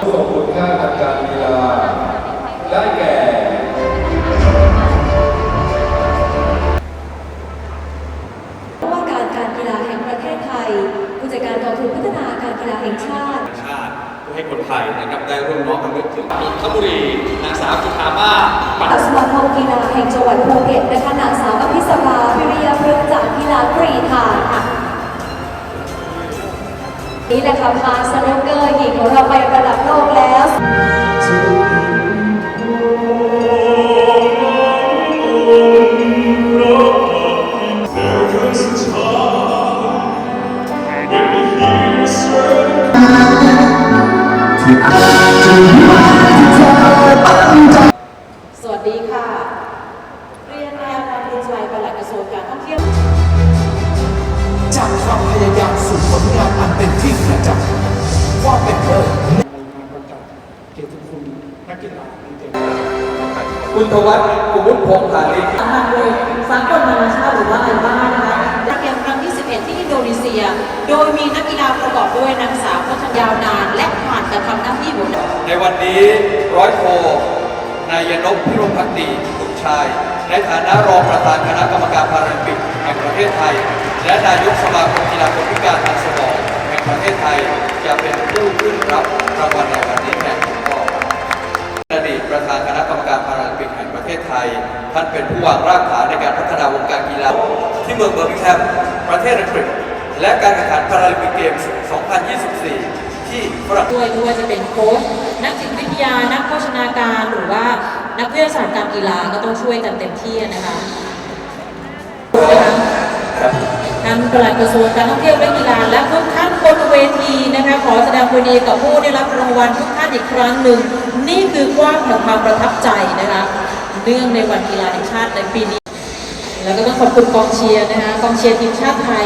ชาติทางการกีฬาได้แก่ผู้ว่าการการกีฬาแห่งประเทศไทยผู้จัดการกองทุนพัฒนาการกีฬาแห่งชาติชาติเพื่อให้คนไทยนะครับได้ร่วมน้อมรำลึกถึงนนทบุรีนางสาวจุธามาศปัตสมาคมกีฬาแห่งจังหวัดภูเก็ตนะคะนางสาวอภิสรา นี่แหละค่ะพาสนุกเกอร์หญิงของเราไประดับโลกแล้วสวัสดีค่ะ เรียนนายอนันต์บุญชัยปลัดกระทรวงการท่องเที่ยว คุณทวัฒน์กุมุตพงษ์พาณิชย์สำนักมวยสากลนานาชาติหรือว่าไอบ้านะคะเกมครั้งที่ 11 ที่อินโดนีเซีย โดยมีนักกีฬาประกอบด้วยนางสาวพัฒนยาวนาน และผ่านการทำหน้าที่หัวหน้าในวันนี้ร้อยโทนายนพพิรมพักดีบุตรชาย ในฐานะรองประธานคณะกรรมการพาราลิมปิกแห่งประเทศไทย และนายกสมาคมกีฬาคนพิการทางสมองแห่งประเทศไทยจะเป็นผู้ขึ้นรับรางวัลในวันนี้แทน ไทย ท่านเป็นผู้วางรากฐานในการพัฒนาวงการกีฬาที่เมืองเบอร์มิงแฮมประเทศอังกฤษและการแข่งขันพาราลิมปิกเกมส์ 2024 ที่ฝรั่งด้วยไม่ว่าจะเป็นโค้ชนักจิตวิทยา นักโภชนาการหรือว่านักวิทยาศาสตร์การกีฬาก็ต้องช่วยกันเต็มที่นะคะทานปลัดกระทรวงการท่องเที่ยวและกีฬาและทุกท่านบนเวทีนะคะขอแสดงความยินดีกับผู้ได้รับรางวัลทุกท่านอีกครั้งหนึ่ง นี่คือความแห่งความประทับใจนะคะ เนื่องในวันกีฬาแห่งชาติในปีนี้ แล้วก็ต้องขอบคุณกองเชียร์นะคะกองเชียร์ทีมชาติไทย